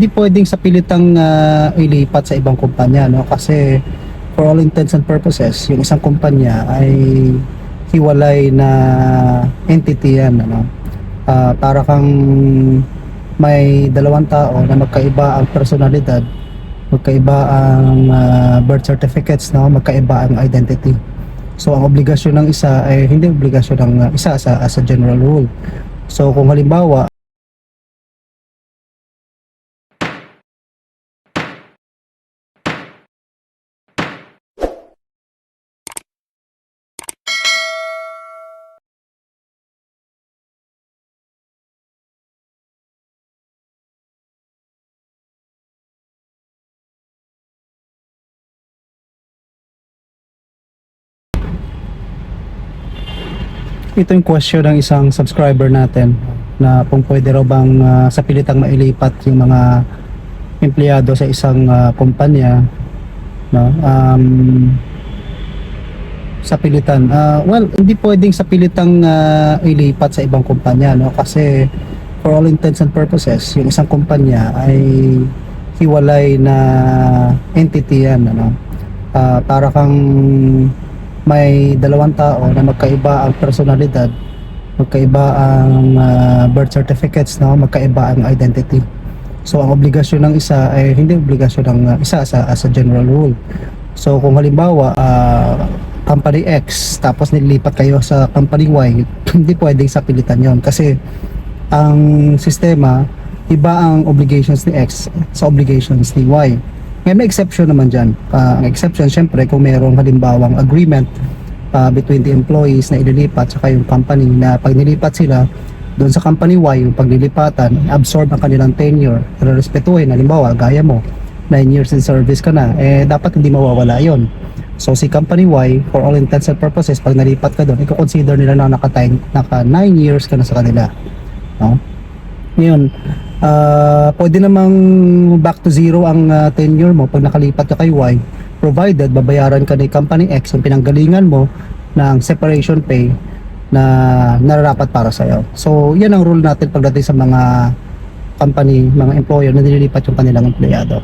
hindi pwedeng sa pilitang ah, ilipat sa ibang kumpanya no? Kasi for all intents and purposes yung isang kumpanya ay hiwalay na entity yan ano? Ah, para kang may dalawang tao na magkaiba ang personalidad magkaiba ang ah, birth certificates no? Magkaiba ang identity. So ang obligasyon ng isa ay hindi obligasyon ng isa sa as a general rule. So kung halimbawa ito yung question ng isang subscriber natin na kung pwede raw bang ah, sa pilitang mailipat yung mga empleyado sa isang ah, kumpanya no? Um, sa pilitan. Ah, well hindi pwedeng sa pilitang ah, ilipat sa ibang kumpanya no? Kasi for all intents and purposes yung isang kumpanya ay hiwalay na entity yan ano? Ah, para kang may dalawang tao na magkaiba ang personalidad, magkaiba ang ah, birth certificates, no? magkaiba ang identity. So ang obligasyon ng isa ay hindi obligasyon ng ah, isa sa as a general rule. So kung halimbawa ah, company X tapos nilipat kayo sa company Y, hindi pwedeng sa pilitan 'yon kasi ang sistema iba ang obligations ni X sa obligations ni Y. Ngayon may exception naman dyan. Ah, ang exception syempre kung mayroong halimbawang agreement ah, between the employees na ililipat saka yung company na pag nilipat sila doon sa company Y yung paglilipatan absorb ang kanilang tenure respetuhin halimbawa gaya mo 9 years in service ka na eh dapat hindi mawawala yon so si company Y for all intents and purposes pag nalipat ka doon i-consider nila na naka, naka 9 years ka na sa kanila no? Ngayon, ah pwede namang back to zero ang ah, tenure mo pag nakalipat ka kay Y provided babayaran ka ni company X yung pinanggalingan mo ng separation pay na nararapat para sa'yo. So, yan ang rule natin pagdating sa mga company, mga employer na nililipat yung kanilang empleyado.